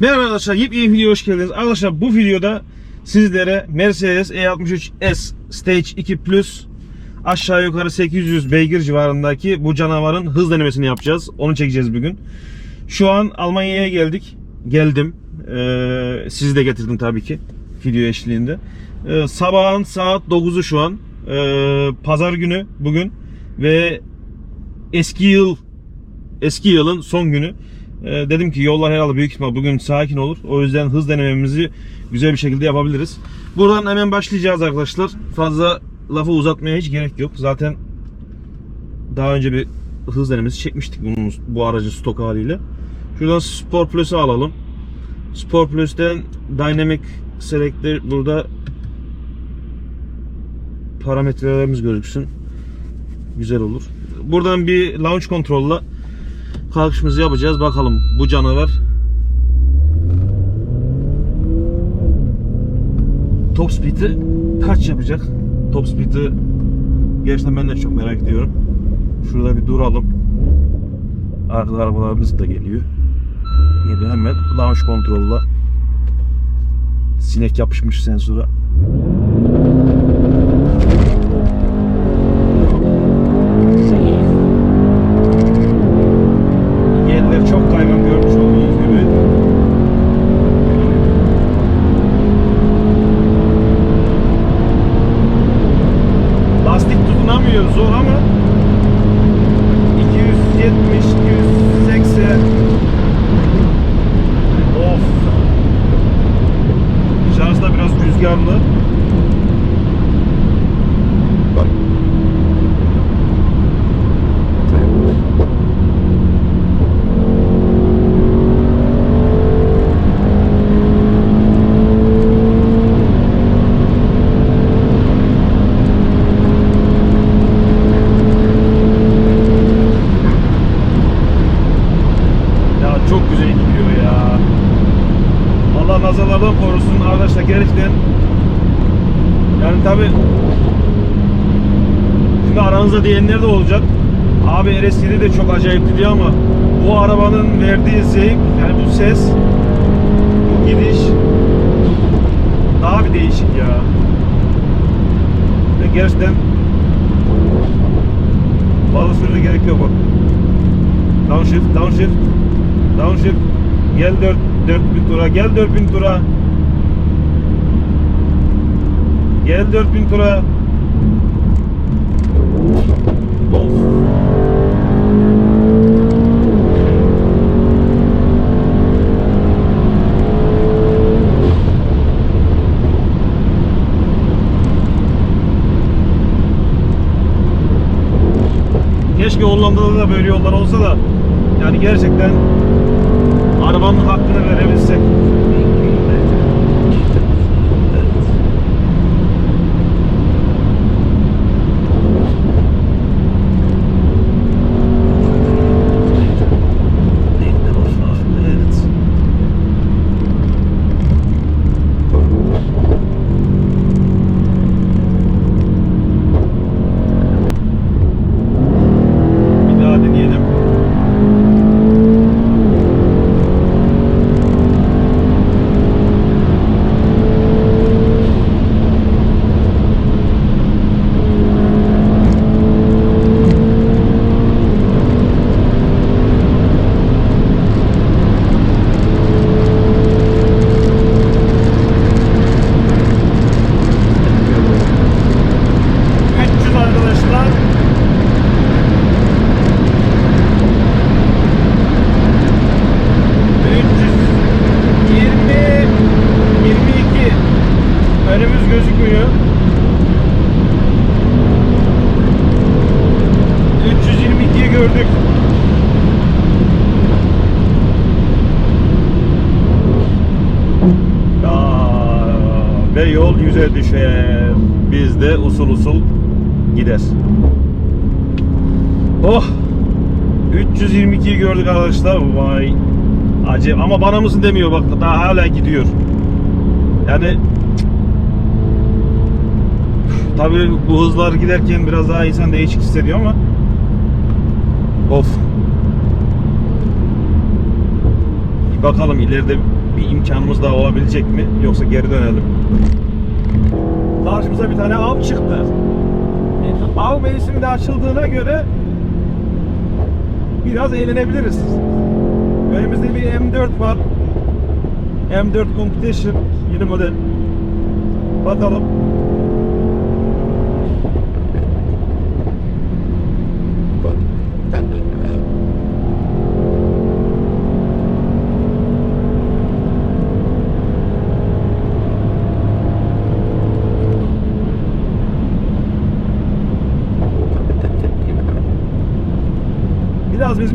Merhaba arkadaşlar, yepyeni videoya hoş geldiniz. Arkadaşlar bu videoda sizlere Mercedes E63 S Stage 2 Plus aşağı yukarı 800 beygir civarındaki bu canavarın hız denemesini yapacağız. Onu çekeceğiz bugün. Şu an Almanya'ya geldik. Geldim. Ee, sizi de getirdim tabii ki video eşliğinde. Ee, sabahın saat 9'u şu an. Ee, Pazar günü bugün ve eski yıl eski yılın son günü. Ee, dedim ki yollar herhalde büyük ihtimal bugün sakin olur. O yüzden hız denememizi güzel bir şekilde yapabiliriz. Buradan hemen başlayacağız arkadaşlar. Fazla lafı uzatmaya hiç gerek yok. Zaten daha önce bir hız denemesi çekmiştik bunun bu aracın stok haliyle. Şuradan Sport Plus'u alalım. Sport Plus'ten Dynamic Select'te burada parametrelerimiz gözüksün. Güzel olur. Buradan bir launch kontrolle kalkışımızı yapacağız. Bakalım bu canavar top speed'i kaç yapacak? Top speed'i gerçekten ben de çok merak ediyorum. Şurada bir duralım. Arkada arabalarımız da geliyor. Yine hemen launch kontrolle sinek yapışmış sensöre. Yerler çok kaygan görmüş olduğunuz gibi. Lastik tutunamıyor zor ama 270 280 Of. Şarjda biraz rüzgarlı. Ya çok güzel gidiyor ya. Allah nazarlardan korusun arkadaşlar gerçekten. Yani tabi şimdi aranızda diyenler de olacak. Abi RS7 de çok acayip diyor ama bu arabanın verdiği zevk yani bu ses bu gidiş daha bir değişik ya. Ve gerçekten fazla sürede gerek yok bak. Downshift, downshift. Downshift. Gel 4 4000 tura. Gel 4000 tura. Gel 4000 tura. Keşke Hollanda'da da böyle yollar olsa da yani gerçekten Önümüz gözükmüyor. 322'yi gördük. Aa, ve yol yüze düşer. Biz de usul usul gider. Oh! 322'yi gördük arkadaşlar. Vay. Acayip ama bana mısın demiyor bak daha hala gidiyor. Yani Tabii bu hızlar giderken biraz daha insan değişik hissediyor ama Of. bakalım ileride bir imkanımız daha olabilecek mi yoksa geri dönelim. Karşımıza bir tane av çıktı. Av mevsimi de açıldığına göre biraz eğlenebiliriz. Önümüzde bir M4 var. M4 Competition yeni model. Bakalım.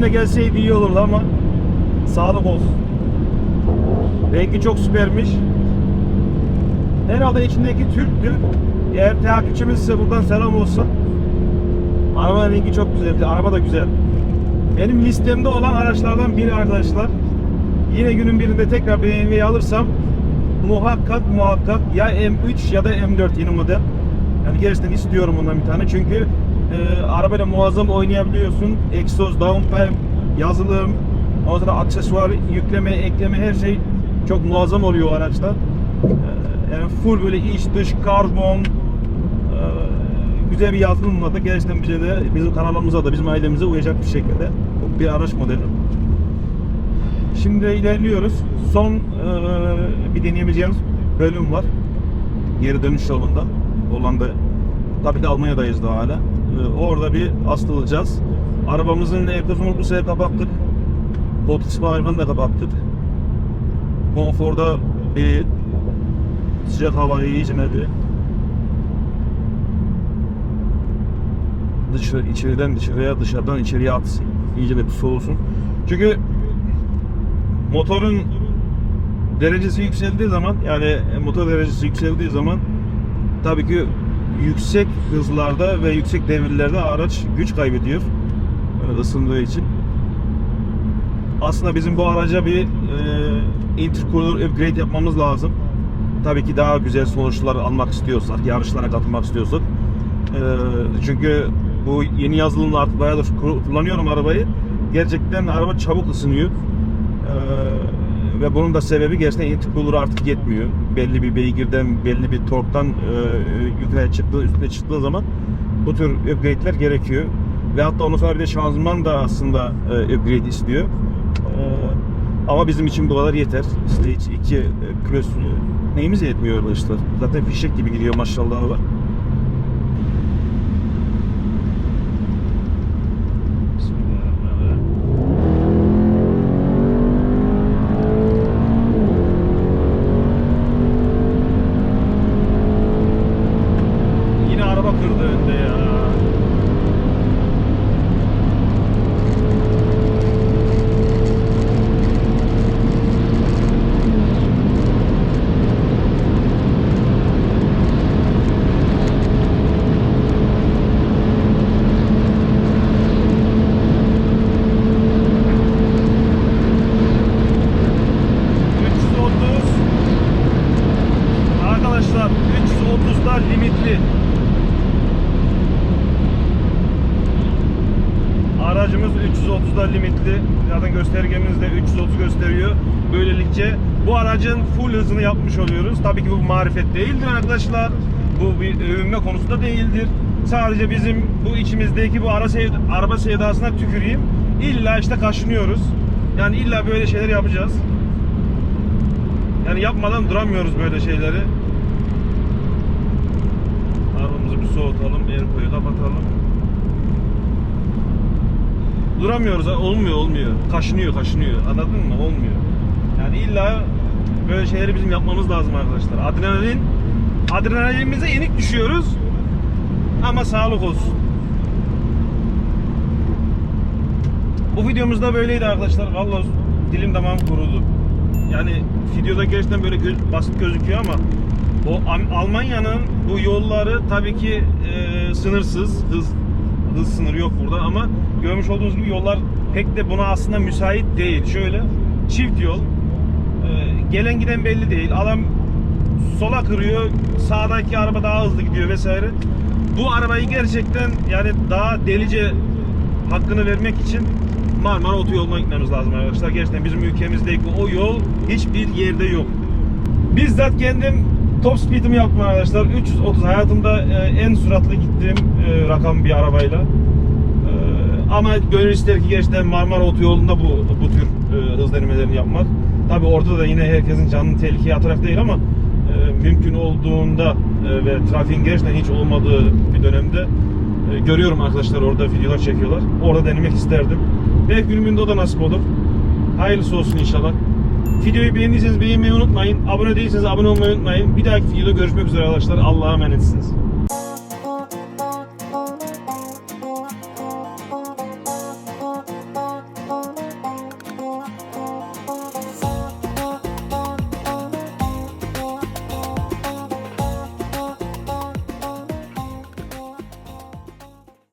Bizimle gelseydi iyi olurdu ama sağlık olsun. Rengi çok süpermiş. Herhalde içindeki Türk'tü. Eğer takipçimizse buradan selam olsun. Arabanın rengi çok güzeldi. Araba da güzel. Benim listemde olan araçlardan biri arkadaşlar. Yine günün birinde tekrar BMW'yi alırsam muhakkak muhakkak ya M3 ya da M4 yeni model. Yani gerçekten istiyorum ondan bir tane çünkü e, arabayla muazzam oynayabiliyorsun. Egzoz, downpipe, yazılım, ondan sonra aksesuar, yükleme, ekleme her şey çok muazzam oluyor o araçta. E, yani full böyle iç dış karbon e, güzel bir yazılımla da gerçekten bize de bizim kanalımıza da bizim ailemize uyacak bir şekilde bir araç modeli. Şimdi ilerliyoruz. Son e, bir deneyebileceğimiz bölüm var. Geri dönüş yolunda. Hollanda. Tabii ki Almanya'dayız daha hala. E, orada bir asılacağız. Arabamızın egzozunu bu sefer kapattık. Koltuk ispahimanı da kapattık. Konforda bir sıcak havayı iyice bir dışarı, içeriden dışarıya, dışarıdan içeriye atsın. İyice bir soğusun. Çünkü motorun derecesi yükseldiği zaman yani motor derecesi yükseldiği zaman tabii ki yüksek hızlarda ve yüksek devirlerde araç güç kaybediyor Böyle ısındığı için. Aslında bizim bu araca bir e, intercooler upgrade yapmamız lazım. Tabii ki daha güzel sonuçlar almak istiyorsak, yarışlara katılmak istiyorsak. E, çünkü bu yeni yazılımla artık bayağıdır kullanıyorum arabayı. Gerçekten araba çabuk ısınıyor. Ee, ve bunun da sebebi gerçekten intercooler artık yetmiyor. Belli bir beygirden, belli bir torktan e, yukarıya çıktığı, üstüne çıktığı zaman bu tür upgrade'ler gerekiyor. Ve hatta ondan sonra bir de şanzıman da aslında e, upgrade istiyor. Ee, ama bizim için bu kadar yeter. Hiç iki e, cross e, neyimiz yetmiyor arkadaşlar. Zaten fişek gibi gidiyor maşallah var. Bismillahirrahmanirrahim. Yine araba kırdı önde ya. Arkadaşlar 330'da limitli. Aracımız 330'da limitli. Zaten göstergemiz de 330 gösteriyor. Böylelikle bu aracın full hızını yapmış oluyoruz. Tabii ki bu marifet değildir arkadaşlar. Bu bir övünme konusu da değildir. Sadece bizim bu içimizdeki bu ara sev araba sevdasına tüküreyim. İlla işte kaşınıyoruz. Yani illa böyle şeyler yapacağız. Yani yapmadan duramıyoruz böyle şeyleri. Arabamızı bir soğutalım, airco'yu kapatalım. Duramıyoruz, olmuyor, olmuyor. Kaşınıyor, kaşınıyor. Anladın mı? Olmuyor. Yani illa böyle şeyleri bizim yapmamız lazım arkadaşlar. Adrenalin, adrenalinimize yenik düşüyoruz. Ama sağlık olsun. Bu videomuzda böyleydi arkadaşlar. Vallahi dilim damağım kurudu. Yani videoda gerçekten böyle gö- basit gözüküyor ama o Almanya'nın bu yolları tabii ki e, sınırsız hız hız sınırı yok burada ama görmüş olduğunuz gibi yollar pek de buna aslında müsait değil. Şöyle çift yol e, gelen giden belli değil. Adam sola kırıyor, sağdaki araba daha hızlı gidiyor vesaire. Bu arabayı gerçekten yani daha delice hakkını vermek için Marmara Otoyolu'na gitmemiz lazım arkadaşlar. Gerçekten bizim ülkemizdeki o yol hiçbir yerde yok. Bizzat kendim top speed'imi yaptım arkadaşlar. 330 hayatımda e, en süratli gittiğim e, rakam bir arabayla. E, ama gönül ister ki gerçekten Marmara Otoyolu'nda bu bu tür e, hız denemelerini yapmak. Tabi orada da yine herkesin canını tehlikeye atarak değil ama mümkün olduğunda ve trafiğin gerçekten hiç olmadığı bir dönemde görüyorum arkadaşlar orada videolar çekiyorlar. Orada denemek isterdim. Belki günümünde o da nasip olur. Hayırlısı olsun inşallah. Videoyu beğendiyseniz beğenmeyi unutmayın. Abone değilseniz abone olmayı unutmayın. Bir dahaki videoda görüşmek üzere arkadaşlar. Allah'a emanetsiniz.